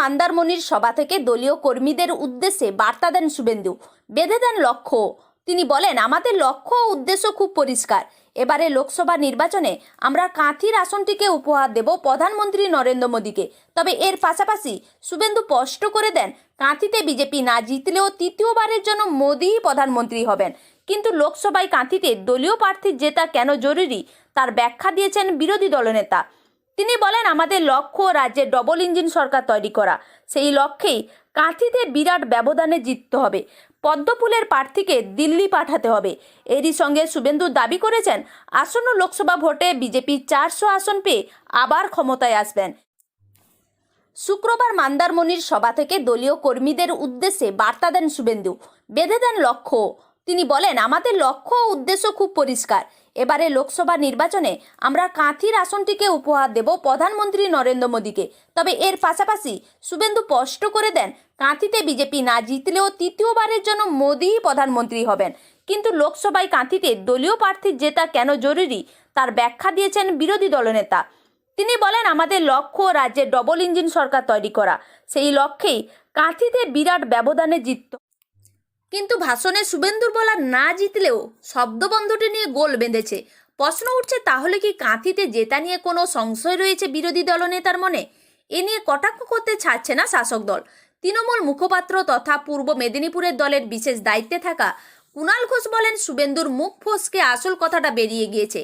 মান্দারমণির সভা থেকে দলীয় কর্মীদের উদ্দেশ্যে বার্তা দেন শুভেন্দু। বেঁধে দেন লক্ষ্য। তিনি বলেন, আমাদের লক্ষ্য ও উদ্দেশ্য খুব পরিষ্কার। এবারে লোকসভা নির্বাচনে আমরা কাঁথির আসনটিকে উপহার দেব প্রধানমন্ত্রী নরেন্দ্র মোদীকে। তবে এর পাশাপাশি শুভেন্দু স্পষ্ট করে দেন, কাঁথিতে বিজেপি না জিতলেও তৃতীয়বারের জন্য মোদীই প্রধানমন্ত্রী হবেন। কিন্তু লোকসভায় কাঁথিতে দলীয় প্রার্থীর জেতা কেন জরুরি? তার ব্যাখ্যা দিয়েছেন বিরোধী দলনেতা। তিনি বলেন, আমাদের লক্ষ্য রাজ্যে ডবল ইঞ্জিন সরকার তৈরি করা। সেই লক্ষ্যেই কাঁথিতে বিরাট ব্যবধানে জিততে হবে। পদ্মফুলের প্রার্থীকে দিল্লি পাঠাতে হবে। এরই সঙ্গে শুভেন্দু দাবি করেছেন, আসন্ন লোকসভা ভোটে বিজেপি চারশো আসন পেয়ে আবার ক্ষমতায় আসবেন। শুক্রবার মান্দারমণির সভা থেকে দলীয় কর্মীদের উদ্দেশ্যে বার্তা দেন শুভেন্দু। বেঁধে দেন লক্ষ্য। তিনি বলেন, আমাদের লক্ষ্য ও উদ্দেশ্য খুব পরিষ্কার। এবারে লোকসভা নির্বাচনে আমরা কাঁথির আসনটিকে উপহার দেব প্রধানমন্ত্রী নরেন্দ্র মোদীকে। তবে এর পাশাপাশি শুভেন্দু স্পষ্ট করে দেন, কাঁথিতে বিজেপি না জিতলেও তৃতীয়বারের জন্য মোদীই প্রধানমন্ত্রী হবেন। কিন্তু লোকসভায় কাঁথিতে দলীয় প্রার্থীর জেতা কেন জরুরি, তার ব্যাখ্যা দিয়েছেন বিরোধী দলনেতা। তিনি বলেন, আমাদের লক্ষ্য রাজ্যে ডবল ইঞ্জিন সরকার তৈরি করা। সেই লক্ষ্যেই কাঁথিতে বিরাট ব্যবধানে জিতত কিন্তু ভাষণে শুভেন্দুর বলা না জিতলেও শব্দবন্ধটি নিয়ে গোল বেঁধেছে। প্রশ্ন উঠছে, তাহলে কি কাঁথিতে জেতা নিয়ে কোনো সংশয় রয়েছে বিরোধী দলনেতার মনে? এ নিয়ে কটাক্ষ করতে ছাড়ছে না শাসক দল। তৃণমূল মুখপাত্র তথা পূর্ব মেদিনীপুরের দলের বিশেষ দায়িত্বে থাকা কুণাল ঘোষ বলেন, শুভেন্দুর মুখ ফসকে আসল কথাটা বেরিয়ে গিয়েছে।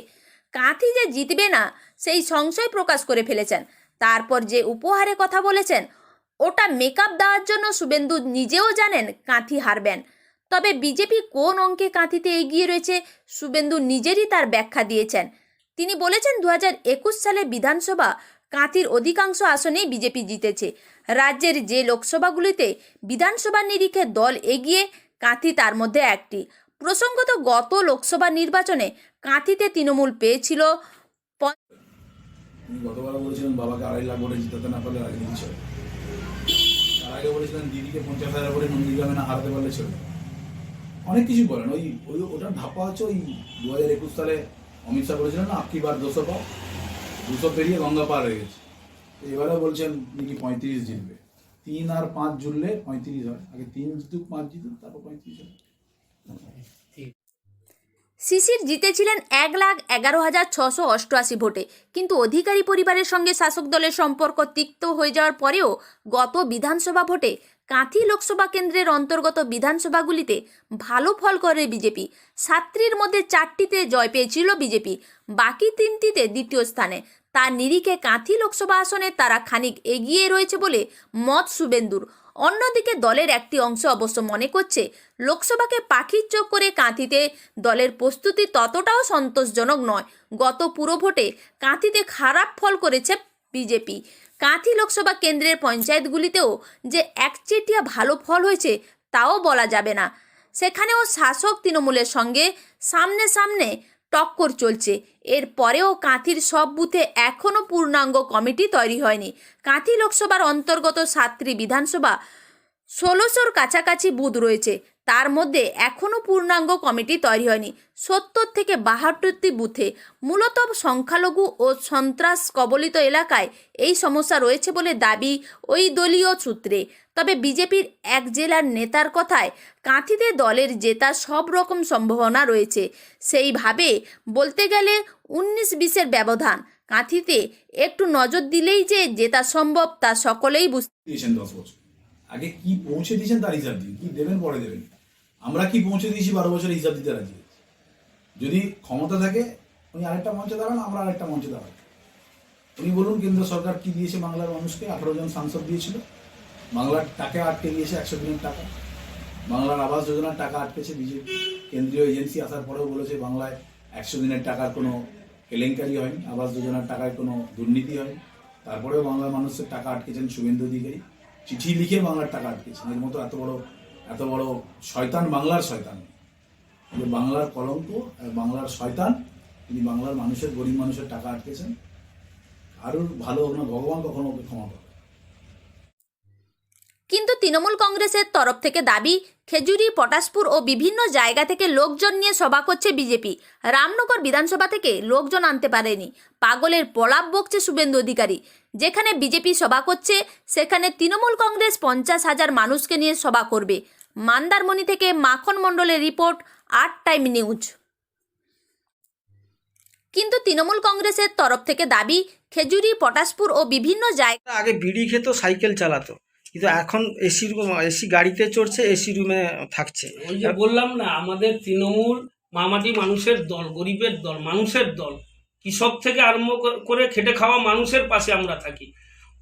কাঁথি যে জিতবে না, সেই সংশয় প্রকাশ করে ফেলেছেন। তারপর যে উপহারে কথা বলেছেন, ওটা মেকআপ দেওয়ার জন্য শুভেন্দু নিজেও জানেন কাঁথি হারবেন। তবে বিজেপি কোন অঙ্কে কাঁথিতে এগিয়ে রয়েছে শুভেন্দু নিজেরই তার ব্যাখ্যা দিয়েছেন। তিনি বলেছেন দু সালে বিধানসভা কাঁথির অধিকাংশ আসনেই বিজেপি জিতেছে। রাজ্যের যে লোকসভাগুলিতে বিধানসভা নিরিখে দল এগিয়ে কাঁথি তার মধ্যে একটি। প্রসঙ্গত গত লোকসভা নির্বাচনে কাঁথিতে তৃণমূল পেয়েছিল দিদিকে পঞ্চাশ হাজার নন্দীগ্রামে না পারলে চলে অনেক কিছু বলেন ওই ওই ওটার ধাপ্পা হচ্ছে ওই দু হাজার একুশ সালে অমিত শাহ বলেছিলেন না আপকি বার দুশো পাও। দুশো পেরিয়ে গঙ্গা পার হয়ে গেছে। এবারে বলছেন নাকি পঁয়ত্রিশ জিতবে। তিন আর পাঁচ জুড়লে পঁয়ত্রিশ হয়। আগে তিন জিতুক, পাঁচ জিতুক, তারপর পঁয়ত্রিশ হয়। শিশির জিতেছিলেন এক লাখ এগারো হাজার ছশো অষ্টআশি ভোটে। কিন্তু অধিকারী পরিবারের সঙ্গে শাসক দলের সম্পর্ক তিক্ত হয়ে যাওয়ার পরেও গত বিধানসভা ভোটে কাঁথি লোকসভা কেন্দ্রের অন্তর্গত বিধানসভাগুলিতে ভালো ফল করে বিজেপি। সাতটির মধ্যে চারটিতে জয় পেয়েছিল বিজেপি, বাকি তিনটিতে দ্বিতীয় স্থানে। তার নিরিখে কাঁথি লোকসভা আসনে তারা খানিক এগিয়ে রয়েছে বলে মত শুভেন্দুর। অন্যদিকে দলের একটি অংশ অবশ্য মনে করছে, লোকসভাকে পাখির চোখ করে কাঁথিতে দলের প্রস্তুতি ততটাও সন্তোষজনক নয়। গত পুরো ভোটে কাঁথিতে খারাপ ফল করেছে বিজেপি। কাঁথি লোকসভা কেন্দ্রের পঞ্চায়েতগুলিতেও যে একচেটিয়া ভালো ফল হয়েছে, তাও বলা যাবে না। সেখানেও শাসক তৃণমূলের সঙ্গে সামনে সামনে টক্কর চলছে। এর পরেও কাঁথির সব বুথে এখনও পূর্ণাঙ্গ কমিটি তৈরি হয়নি। কাঁথি লোকসভার অন্তর্গত সাতটি বিধানসভা, ষোলোশোর কাছাকাছি বুথ রয়েছে। তার মধ্যে এখনও পূর্ণাঙ্গ কমিটি তৈরি হয়নি। সত্তর থেকে বাহাত্তরটি বুথে মূলত সংখ্যালঘু ও সন্ত্রাস কবলিত এলাকায় এই সমস্যা রয়েছে বলে দাবি ওই দলীয় সূত্রে। তবে বিজেপির এক জেলার নেতার কথায় কাঁথিতে দলের জেতার সব রকম সম্ভাবনা রয়েছে। সেইভাবে বলতে গেলে উনিশ বিশের ব্যবধান। কাঁথিতে একটু নজর দিলেই যে জেতা সম্ভব তা সকলেই বুঝতে আগে কি পৌঁছে দিয়েছেন তার হিসাব দিন কি দেবেন, পরে দেবেন? আমরা কি পৌঁছে দিয়েছি বারো বছরের হিসাব দিতে রাজি। যদি ক্ষমতা থাকে, উনি আরেকটা মঞ্চে দাঁড়ান, আমরা আরেকটা মঞ্চে দাঁড়ান উনি বলুন, কেন্দ্র সরকার কি দিয়েছে বাংলার মানুষকে? আঠারো জন সাংসদ দিয়েছিল। বাংলার টাকা আটকে দিয়েছে একশো দিনের টাকা। বাংলার আবাস যোজনার টাকা আটকেছে বিজেপি। কেন্দ্রীয় এজেন্সি আসার পরেও বলেছে বাংলায় একশো দিনের টাকার কোনো কেলেঙ্কারি হয়নি, আবাস যোজনার টাকায় কোনো দুর্নীতি হয়নি। তারপরেও বাংলার মানুষের টাকা আটকেছেন শুভেন্দু অধিকারী। চিঠি লিখে বাংলার টাকা আটকেছেন। এর মতো এত বড় এত বড় শয়তান বাংলার শয়তান। বাংলার কলঙ্ক বাংলার শয়তান, তিনি বাংলার মানুষের, গরিব মানুষের টাকা আটকেছেন। আরও ভালো না, ভগবান কখনো ক্ষমা করবে কিন্তু তৃণমূল কংগ্রেসের তরফ থেকে দাবি, খেজুরি, পটাশপুর ও বিভিন্ন জায়গা থেকে লোকজন নিয়ে সভা করছে বিজেপি। রামনগর বিধানসভা থেকে লোকজন আনতে পারেনি। পাগলের পলাপ বকছে শুভেন্দু অধিকারী। যেখানে বিজেপি সভা করছে, সেখানে তৃণমূল কংগ্রেস পঞ্চাশ হাজার মানুষকে নিয়ে সভা করবে। মান্দারমণি থেকে মাখন মণ্ডলের রিপোর্ট আট টাইম নিউজ। কিন্তু তৃণমূল কংগ্রেসের তরফ থেকে দাবি, খেজুরি, পটাশপুর ও বিভিন্ন জায়গা আগে বিড়ি খেত, সাইকেল চালাতো। কিন্তু এখন এসি রুম এসি গাড়িতে চড়ছে এসি রুমে থাকছে। ওই যে বললাম না, আমাদের তৃণমূল মামাটি মানুষের দল, গরিবের দল, মানুষের দল কৃষক থেকে আরম্ভ করে খেটে খাওয়া মানুষের পাশে আমরা থাকি।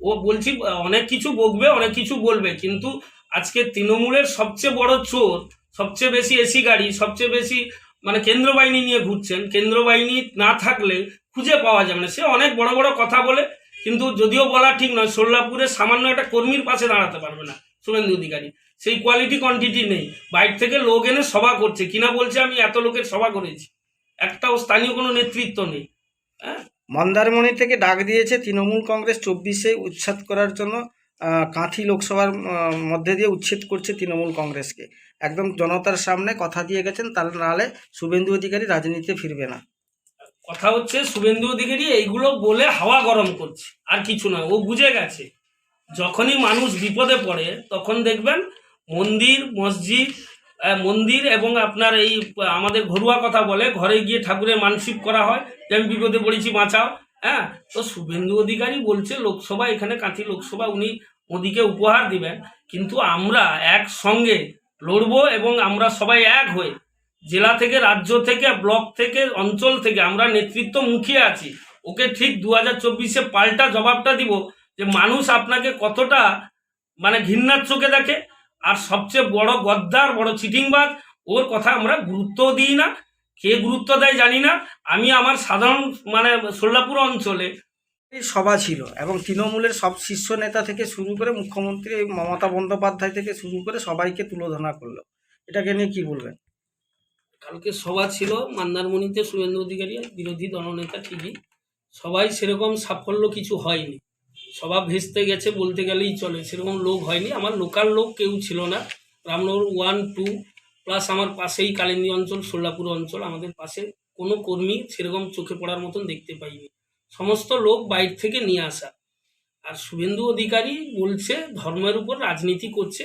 ও বলছি, অনেক কিছু বকবে, অনেক কিছু বলবে, কিন্তু আজকে তৃণমূলের সবচেয়ে বড় চোর, সবচেয়ে বেশি এসি গাড়ি, সবচেয়ে বেশি মানে কেন্দ্র বাহিনী নিয়ে ঘুরছেন। কেন্দ্র বাহিনী না থাকলে খুঁজে পাওয়া যাবে না। সে অনেক বড় বড় কথা বলে কিন্তু যদিও বলা ঠিক নয় সোল্লাপুরে সামান্য একটা কর্মীর পাশে দাঁড়াতে পারবে না শুভেন্দু অধিকারী। সেই কোয়ালিটি কোয়ান্টিটি নেই। বাইরে থেকে লোক এনে সভা করছে। কিনা বলছে আমি এত লোকের সভা করেছি। একটাও স্থানীয় কোনো নেতৃত্ব নেই। হ্যাঁ? মন্দারমণি থেকে ডাক দিয়েছে তৃণমূল কংগ্রেস চব্বিশে উচ্ছেদ করার জন্য কাঁথি লোকসভার মধ্যে দিয়ে উচ্ছেদ করছে তৃণমূল কংগ্রেসকে। একদম জনতার সামনে কথা দিয়ে গেছেন তার নাহলে শুভেন্দু অধিকারী রাজনীতিতে ফিরবে না। কথা হচ্ছে, শুভেন্দু অধিকারী এইগুলো বলে হাওয়া গরম করছে, আর কিছু নয়, ও বুঝে গেছে। যখনই মানুষ বিপদে পড়ে, তখন দেখবেন মন্দির, মসজিদ মন্দির এবং আপনার এই, আমাদের ঘরোয়া কথা বলে, ঘরে গিয়ে ঠাকুরের মানসিক করা হয়, যে আমি বিপদে পড়েছি, বাঁচাও। হ্যাঁ তো শুভেন্দু অধিকারী বলছে, লোকসভা, এখানে কাঁথি লোকসভা, উনি মোদিকে উপহার দিবেন, কিন্তু আমরা একসঙ্গে লড়বো এবং আমরা সবাই এক হয়ে জেলা থেকে, রাজ্য থেকে, ব্লক থেকে, অঞ্চল থেকে আমরা নেতৃত্ব মুখিয়ে আছি। ওকে ঠিক দু হাজার চব্বিশে পাল্টা জবাবটা দিব যে মানুষ আপনাকে কতটা মানে ঘৃণার চোখে দেখে। আর সবচেয়ে বড় গদ্দার, বড় চিটিংবাজ, ওর কথা আমরা গুরুত্ব দিই না। কে গুরুত্ব দেয় জানি না। আমি আমার সাধারণ মানে সোল্লাপুর অঞ্চলে সভা ছিল এবং তৃণমূলের সব শীর্ষ নেতা থেকে শুরু করে মুখ্যমন্ত্রী মমতা বন্দ্যোপাধ্যায় থেকে শুরু করে সবাইকে তুলোধনা করল। এটাকে নিয়ে কি বলবেন? কালকে সভা ছিল, মান্দারমণিতে শুভেন্দু অধিকারী, বিরোধী দলনেতা ঠিকই সবাই সেরকম সাফল্য কিছু হয়নি। সভা ভেস্তে গেছে বলতে গেলেই চলে, সেরকম লোক হয়নি। আমার লোকাল লোক কেউ ছিল না। রামনগর ওয়ান, টু, প্লাস আমার পাশেই কালিন্দী অঞ্চল, সোল্লাপুর অঞ্চল, আমাদের পাশে কোনো কর্মী সেরকম চোখে পড়ার মতন দেখতে পাইনি। সমস্ত লোক বাইর থেকে নিয়ে আসা। আর শুভেন্দু অধিকারী বলছে, ধর্মের উপর রাজনীতি করছে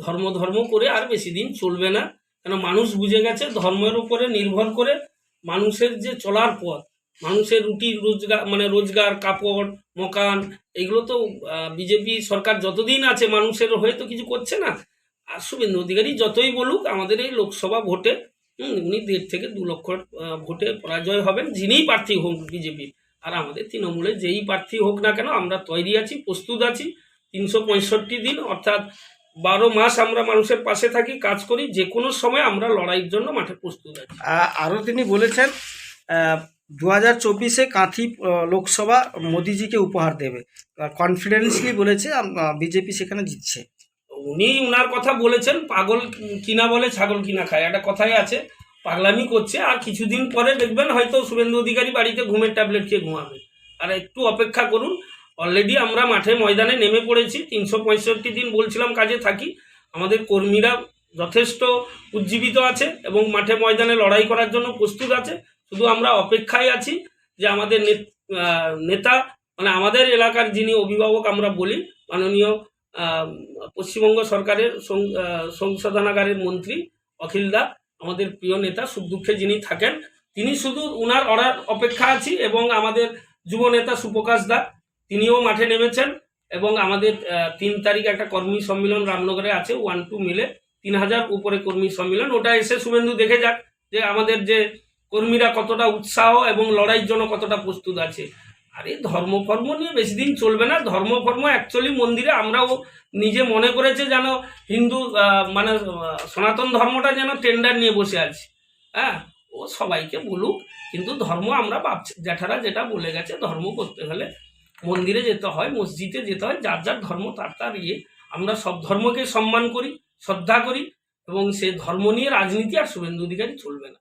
ধর্ম ধর্ম করে আর বেশি দিন চলবে না। কেন মানুষ বুঝে গেছে ধর্মের উপরে নির্ভর করে মানুষের যে চলার পথ, মানুষের রুটি রোজগার মানে রোজগার, কাপড়, মকান, এগুলো তো বিজেপি সরকার যতদিন আছে মানুষের হয়ে তো কিছু করছে না। আর শুভেন্দু অধিকারী যতই বলুক, আমাদের এই লোকসভা ভোটে উনি দেড় থেকে দু লক্ষ ভোটে পরাজয় হবেন, যিনিই প্রার্থী হোক বিজেপির আর আমাদের তৃণমূলে যেই প্রার্থী হোক না কেন, আমরা তৈরি আছি, প্রস্তুত আছি। তিনশো পঁয়ষট্টি দিন, অর্থাৎ বারো মাস আমরা মানুষের পাশে থাকি কাজ করি যে কোনো সময় আমরা লড়াইয়ের জন্য মাঠে প্রস্তুত আছি। আরও তিনি বলেছেন দু হাজার চব্বিশে কাঁথি লোকসভা মোদিজিকে উপহার দেবে। কনফিডেন্সলি বলেছে বিজেপি সেখানে জিতছে। উনি উনার কথা বলেছেন পাগল কিনা বলে ছাগল কিনা খায়। একটা কথাই আছে পাগলামি করছে আর কিছুদিন পরে দেখবেন হয়তো শুভেন্দু অধিকারী বাড়িতে ঘুমের ট্যাবলেট খেয়ে ঘুমাবে। আর একটু অপেক্ষা করুন অলরেডি আমরা মাঠে ময়দানে নেমে পড়েছি, তিনশো পঁয়ষট্টি দিন বলছিলাম কাজে থাকি। আমাদের কর্মীরা যথেষ্ট উজ্জীবিত আছে এবং মাঠে ময়দানে লড়াই করার জন্য প্রস্তুত আছে। শুধু আমরা অপেক্ষায় আছি যে আমাদের নেত- মানে আমাদের এলাকার যিনি অভিভাবক আমরা বলি, মাননীয় পশ্চিমবঙ্গ সরকারের সংশোধনাগারের মন্ত্রী অখিল দা, আমাদের প্রিয় নেতা সুখ দুঃখে যিনি থাকেন, তিনি শুধু উনার অর্ডার অপেক্ষা আছি এবং আমাদের যুব নেতা সুপ্রকাশ দা তিনিও মাঠে নেমেছেন এবং আমাদের তিন তারিখ একটা কর্মী সম্মেলন রামনগরে আছে ওয়ান টু মিলে। তিন হাজার উপরে কর্মী সম্মেলন। ওটা এসে শুভেন্দু দেখে যাক যে আমাদের যে কর্মীরা কতটা উৎসাহ এবং লড়াইয়ের জন্য কতটা প্রস্তুত আছে। আরে ধর্ম ফর্ম নিয়ে বেশি দিন চলবে না। ধর্ম ফর্ম অ্যাকচুয়ালি মন্দিরে আমরাও নিজে মনে করেছে যেন হিন্দু মানে সনাতন ধর্মটা যেন টেন্ডার নিয়ে বসে আছে। হ্যাঁ ও সবাইকে বলুক, কিন্তু ধর্ম আমরা বাপ জ্যাঠারা যেটা বলে গেছে, ধর্ম করতে হলে মন্দিরে যেতে হয়, মসজিদে যেতে হয়, যার যার ধর্ম তার তার ইয়ে। আমরা সব ধর্মকে সম্মান করি, শ্রদ্ধা করি এবং সে ধর্ম নিয়ে রাজনীতি আর শুভেন্দু অধিকারী চলবে না।